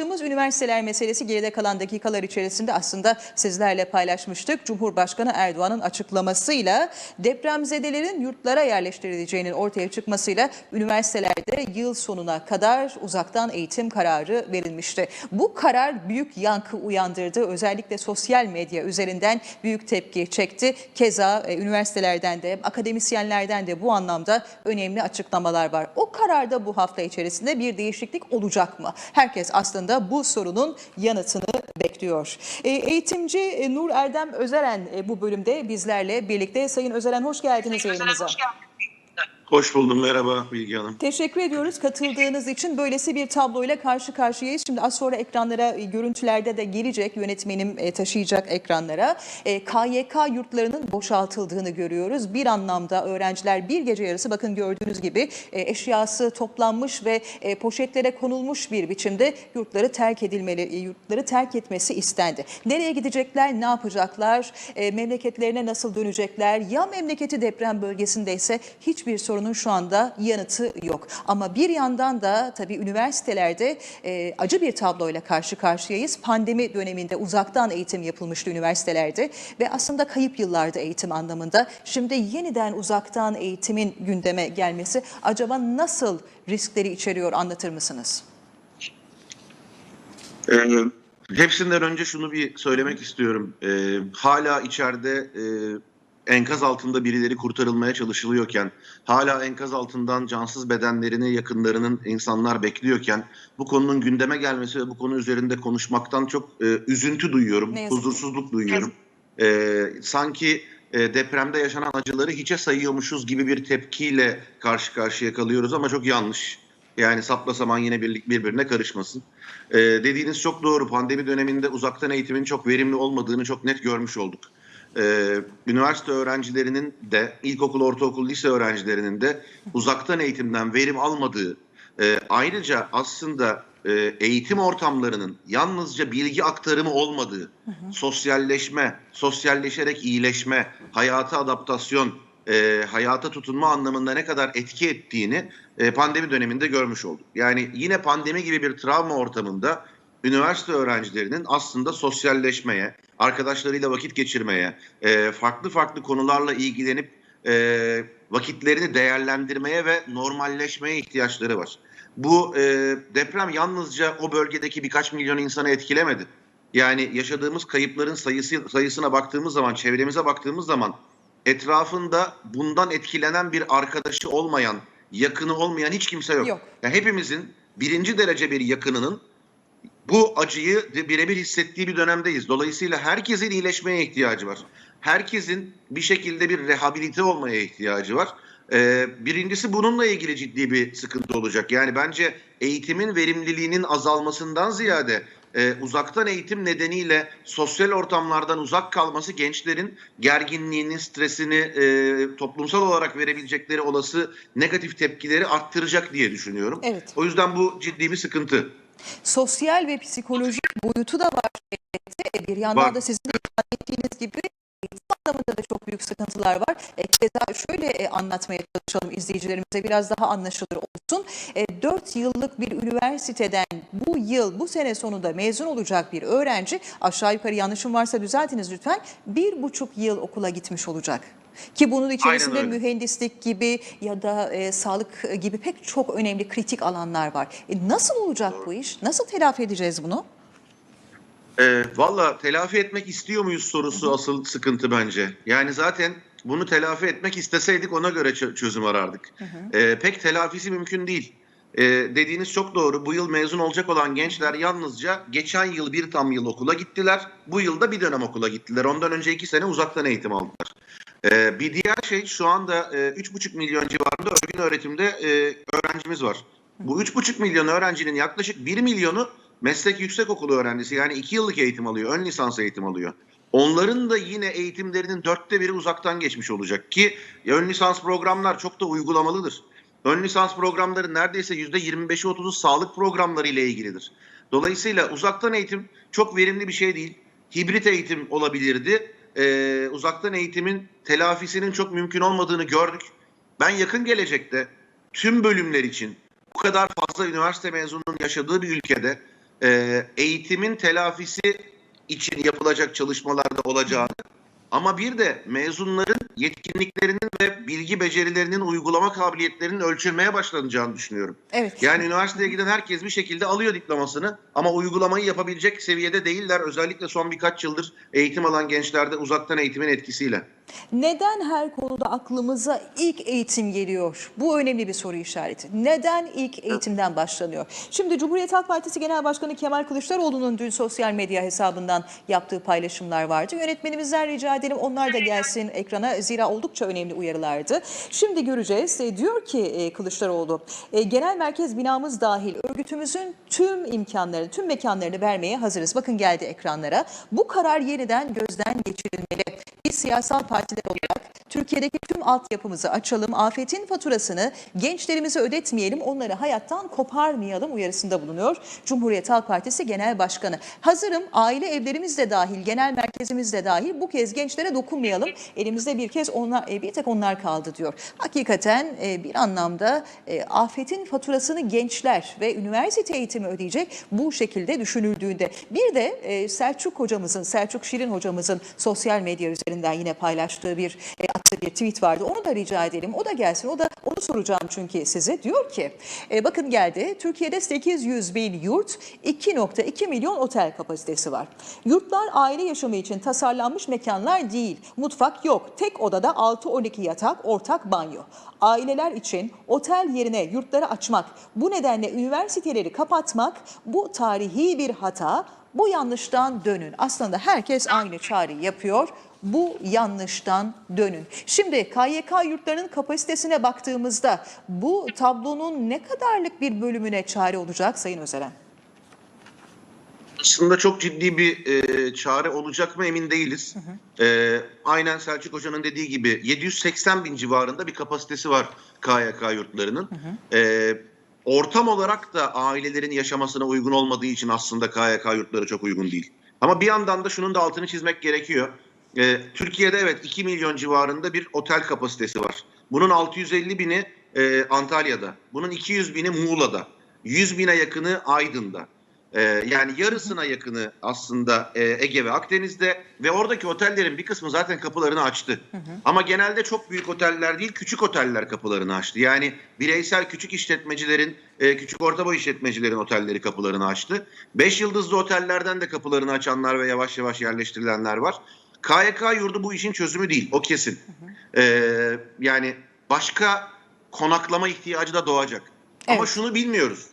Başlığımız üniversiteler meselesi geride kalan dakikalar içerisinde aslında sizlerle paylaşmıştık. Cumhurbaşkanı Erdoğan'ın açıklamasıyla depremzedelerin yurtlara yerleştirileceğinin ortaya çıkmasıyla üniversitelerde yıl sonuna kadar uzaktan eğitim kararı verilmişti. Bu karar büyük yankı uyandırdı. Özellikle sosyal medya üzerinden büyük tepki çekti. Keza e, üniversitelerden de akademisyenlerden de bu anlamda önemli açıklamalar var. O kararda bu hafta içerisinde bir değişiklik olacak mı? Herkes aslında bu sorunun yanıtını bekliyor. E, eğitimci e, Nur Erdem Özeren e, bu bölümde bizlerle birlikte. Sayın Özeren hoş geldiniz yayınımıza. Hoş buldum. Merhaba Bilgi Hanım. Teşekkür ediyoruz katıldığınız için. Böylesi bir tabloyla karşı karşıyayız. Şimdi az sonra ekranlara, e, görüntülerde de gelecek. Yönetmenim e, taşıyacak ekranlara. E, KYK yurtlarının boşaltıldığını görüyoruz. Bir anlamda öğrenciler bir gece yarısı bakın gördüğünüz gibi e, eşyası toplanmış ve e, poşetlere konulmuş bir biçimde yurtları terk edilmeleri, e, yurtları terk etmesi istendi. Nereye gidecekler, ne yapacaklar, e, memleketlerine nasıl dönecekler? Ya memleketi deprem bölgesindeyse hiçbir sorunun şu anda yanıtı yok. Ama bir yandan da tabii üniversitelerde e, acı bir tabloyla karşı karşıyayız. Pandemi döneminde uzaktan eğitim yapılmıştı üniversitelerde ve aslında kayıp yıllarda eğitim anlamında. Şimdi yeniden uzaktan eğitimin gündeme gelmesi acaba nasıl riskleri içeriyor anlatır mısınız? Ee, hepsinden önce şunu bir söylemek istiyorum. Ee, hala içeride e, enkaz altında birileri kurtarılmaya çalışılıyorken, hala enkaz altından cansız bedenlerini yakınlarının insanlar bekliyorken, bu konunun gündeme gelmesi ve bu konu üzerinde konuşmaktan çok e, üzüntü duyuyorum, Ne huzursuzluk duyuyorum. Ee, sanki e, depremde yaşanan acıları hiçe sayıyormuşuz gibi bir tepkiyle karşı karşıya kalıyoruz ama çok yanlış. Yani sapla saman yine birlik birbirine karışmasın. Ee, dediğiniz çok doğru. Pandemi döneminde uzaktan eğitimin çok verimli olmadığını çok net görmüş olduk. Ee, üniversite öğrencilerinin de, ilkokul, ortaokul, lise öğrencilerinin de uzaktan eğitimden verim almadığı, e, ayrıca aslında e, eğitim ortamlarının yalnızca bilgi aktarımı olmadığı, sosyalleşme, sosyalleşerek iyileşme, hayata adaptasyon, e, hayata tutunma anlamında ne kadar etki ettiğini e, pandemi döneminde görmüş olduk. Yani yine pandemi gibi bir travma ortamında üniversite öğrencilerinin aslında sosyalleşmeye, arkadaşlarıyla vakit geçirmeye, e, farklı farklı konularla ilgilenip e, vakitlerini değerlendirmeye ve normalleşmeye ihtiyaçları var. Bu e, deprem yalnızca o bölgedeki birkaç milyon insanı etkilemedi. Yani yaşadığımız kayıpların sayısı sayısına baktığımız zaman, çevremize baktığımız zaman etrafında bundan etkilenen bir arkadaşı olmayan, yakını olmayan hiç kimse yok. Yok. Yani hepimizin birinci derece bir yakınının bu acıyı birebir hissettiği bir dönemdeyiz. Dolayısıyla herkesin iyileşmeye ihtiyacı var. Herkesin bir şekilde bir rehabilite olmaya ihtiyacı var. Ee, birincisi bununla ilgili ciddi bir sıkıntı olacak. Yani bence eğitimin verimliliğinin azalmasından ziyade e, uzaktan eğitim nedeniyle sosyal ortamlardan uzak kalması gençlerin gerginliğini, stresini e, toplumsal olarak verebilecekleri olası negatif tepkileri arttıracak diye düşünüyorum. Evet. O yüzden bu ciddi bir sıkıntı. Sosyal ve psikolojik boyutu da var Bir yandan Var. da sizin de ifade ettiğiniz gibi anlamında da çok büyük sıkıntılar var. E, keza şöyle e, anlatmaya çalışalım izleyicilerimize biraz daha anlaşılır olsun. E, 4 yıllık bir üniversiteden bu yıl, bu sene sonunda mezun olacak bir öğrenci aşağı yukarı yanlışım varsa düzeltiniz lütfen. Bir buçuk yıl okula gitmiş olacak. Ki bunun içerisinde mühendislik gibi ya da e, sağlık gibi pek çok önemli kritik alanlar var. E, nasıl olacak bu iş? Nasıl telafi edeceğiz bunu? E, Valla telafi etmek istiyor muyuz sorusu asıl sıkıntı bence. Yani zaten bunu telafi etmek isteseydik ona göre çö- çözüm arardık. E, pek telafisi mümkün değil. E, dediğiniz çok doğru. Bu yıl mezun olacak olan gençler yalnızca geçen yıl bir tam yıl okula gittiler. Bu yıl da bir dönem okula gittiler. Ondan önce iki sene uzaktan eğitim aldılar. Ee, bir diğer şey şu anda e, 3,5 milyon civarında örgün öğretimde e, öğrencimiz var. Bu 3,5 milyon öğrencinin yaklaşık 1 milyonu meslek yüksekokulu öğrencisi yani 2 yıllık eğitim alıyor, ön lisans eğitim alıyor. Onların da yine eğitimlerinin dörtte biri uzaktan geçmiş olacak ki ön lisans programlar çok da uygulamalıdır. Ön lisans programları neredeyse %25'i 30'u sağlık programları ile ilgilidir. Dolayısıyla uzaktan eğitim çok verimli bir şey değil. Hibrit eğitim olabilirdi. Ee, uzaktan eğitimin telafisinin çok mümkün olmadığını gördük. Ben yakın gelecekte tüm bölümler için bu kadar fazla üniversite mezununun yaşadığı bir ülkede e, eğitimin telafisi için yapılacak çalışmalarda olacağını ama bir de mezunların yetkinliklerinin ve bilgi becerilerinin uygulama kabiliyetlerinin ölçülmeye başlanacağını düşünüyorum. Evet. Yani üniversiteye giden herkes bir şekilde alıyor diplomasını ama uygulamayı yapabilecek seviyede değiller. Özellikle son birkaç yıldır eğitim alan gençlerde uzaktan eğitimin etkisiyle. Neden her konuda aklımıza ilk eğitim geliyor? Bu önemli bir soru işareti. Neden ilk eğitimden başlanıyor? Şimdi Cumhuriyet Halk Partisi Genel Başkanı Kemal Kılıçdaroğlu'nun dün sosyal medya hesabından yaptığı paylaşımlar vardı. Yönetmenimizden rica edelim onlar da gelsin ekrana zira oldukça önemli uyarılardı. Şimdi göreceğiz. E, diyor ki e, Kılıçdaroğlu, e, genel merkez binamız dahil örgütümüzün tüm imkanlarını, tüm mekanlarını vermeye hazırız. Bakın geldi ekranlara. Bu karar yeniden gözden geçirilmeli. Biz siyasal partiler olarak Türkiye'deki tüm altyapımızı açalım, afetin faturasını gençlerimize ödetmeyelim, onları hayattan koparmayalım uyarısında bulunuyor Cumhuriyet Halk Partisi Genel Başkanı. Hazırım, aile evlerimiz de dahil, genel merkezimiz de dahil bu kez gençlere dokunmayalım. Elimizde bir kez onlar, e, bir tek onlar kaldı diyor. Hakikaten e, bir anlamda e, afetin faturasını gençler ve üniversite eğitimi ödeyecek bu şekilde düşünüldüğünde. Bir de Selçuk hocamızın, Selçuk Şirin hocamızın sosyal medya üzerinden yine paylaştığı bir bir tweet vardı. Onu da rica edelim. O da gelsin. O da onu soracağım çünkü size. Diyor ki e, bakın geldi. Türkiye'de 800 bin yurt 2.2 milyon otel kapasitesi var. Yurtlar aile yaşamı için tasarlanmış mekanlar değil. Mutfak yok. Tek odada 6-12 yatak, ortak banyo. Aileler için otel yerine yurtları açmak, bu nedenle üniversiteleri kapatmak bu tarihi bir hata. Bu yanlıştan dönün. Aslında herkes aynı çağrıyı yapıyor. Bu yanlıştan dönün. Şimdi KYK yurtlarının kapasitesine baktığımızda bu tablonun ne kadarlık bir bölümüne çare olacak Sayın Özeren? Aslında çok ciddi bir e, çare olacak mı emin değiliz. E, aynen Selçuk Hoca'nın dediği gibi 780 bin civarında bir kapasitesi var KYK yurtlarının. E, ortam olarak da ailelerin yaşamasına uygun olmadığı için aslında KYK yurtları çok uygun değil. Ama bir yandan da şunun da altını çizmek gerekiyor. E, Türkiye'de evet 2 milyon civarında bir otel kapasitesi var. Bunun 650 bini e, Antalya'da, bunun 200 bini Muğla'da, 100 bine yakını Aydın'da. Ee, yani yarısına yakını aslında e, Ege ve Akdeniz'de ve oradaki otellerin bir kısmı zaten kapılarını açtı. Ama genelde çok büyük oteller değil küçük oteller kapılarını açtı. Yani bireysel küçük işletmecilerin, e, küçük orta boy işletmecilerin otelleri kapılarını açtı. Beş yıldızlı otellerden de kapılarını açanlar ve yavaş yavaş yerleştirilenler var. KYK yurdu bu işin çözümü değil o kesin. Ee, yani başka konaklama ihtiyacı da doğacak. Ama Evet. şunu bilmiyoruz.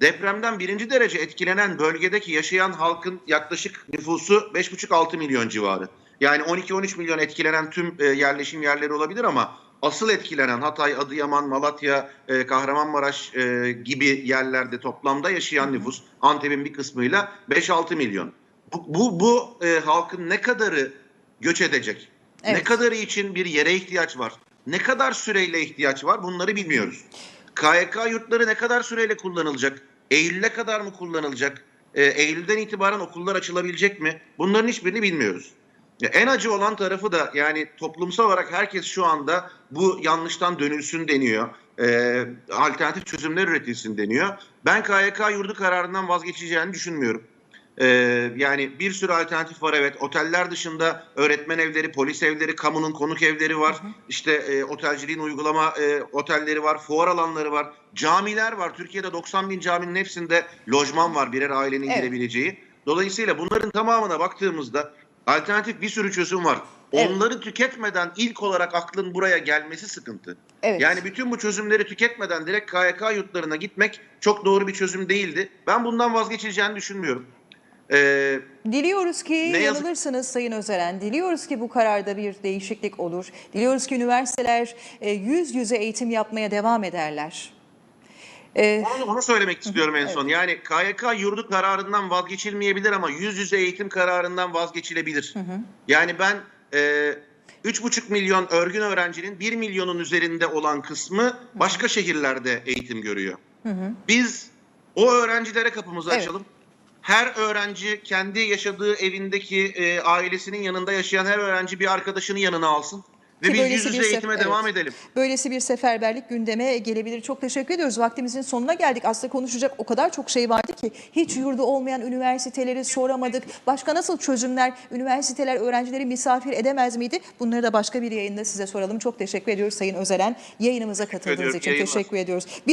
Depremden birinci derece etkilenen bölgedeki yaşayan halkın yaklaşık nüfusu 5,5-6 milyon civarı. Yani 12-13 milyon etkilenen tüm e, yerleşim yerleri olabilir ama asıl etkilenen Hatay, Adıyaman, Malatya, e, Kahramanmaraş e, gibi yerlerde toplamda yaşayan nüfus Antep'in bir kısmıyla 5-6 milyon. Bu, bu, bu e, halkın ne kadarı göç edecek? Ne Evet. kadarı için bir yere ihtiyaç var? Ne kadar süreyle ihtiyaç var? Bunları bilmiyoruz. KYK yurtları ne kadar süreyle kullanılacak? Eylül'e kadar mı kullanılacak? Ee, Eylül'den itibaren okullar açılabilecek mi? Bunların hiçbirini bilmiyoruz. Ya en acı olan tarafı da yani toplumsal olarak herkes şu anda bu yanlıştan dönülsün deniyor. Ee, alternatif çözümler üretilsin deniyor. Ben KYK yurdu kararından vazgeçeceğini düşünmüyorum. Ee, yani bir sürü alternatif var evet. Oteller dışında öğretmen evleri, polis evleri, kamunun konuk evleri var. İşte e, otelciliğin uygulama e, otelleri var, fuar alanları var. Camiler var. Türkiye'de 90 bin caminin hepsinde lojman var birer ailenin Evet. girebileceği. Dolayısıyla bunların tamamına baktığımızda alternatif bir sürü çözüm var. Evet. Onları tüketmeden ilk olarak aklın buraya gelmesi sıkıntı. Evet. Yani bütün bu çözümleri tüketmeden direkt KYK yurtlarına gitmek çok doğru bir çözüm değildi. Ben bundan vazgeçileceğini düşünmüyorum. Ee, Diliyoruz ki Ne yazık- yanılırsınız Sayın Özeren. Diliyoruz ki bu kararda bir değişiklik olur. Diliyoruz ki üniversiteler e, yüz yüze eğitim yapmaya devam ederler. E, onu, onu söylemek istiyorum en son. Yani KYK yurdu kararından vazgeçilmeyebilir ama yüz yüze eğitim kararından vazgeçilebilir. Yani ben e, 3,5 milyon örgün öğrencinin 1 milyonun üzerinde olan kısmı başka şehirlerde eğitim görüyor. Biz o öğrencilere kapımızı Evet. açalım. Her öğrenci kendi yaşadığı evindeki e, ailesinin yanında yaşayan her öğrenci bir arkadaşını yanına alsın Ve biz böylesi yüz yüze eğitime evet. devam edelim. Böylesi bir seferberlik gündeme gelebilir. Çok teşekkür ediyoruz. Vaktimizin sonuna geldik. Aslında konuşacak o kadar çok şey vardı ki hiç yurdu olmayan üniversiteleri soramadık. Başka nasıl çözümler, üniversiteler öğrencileri misafir edemez miydi? Bunları da başka bir yayında size soralım. Çok teşekkür ediyoruz Sayın Özeren. Yayınımıza katıldığınız için teşekkür ediyoruz. Bir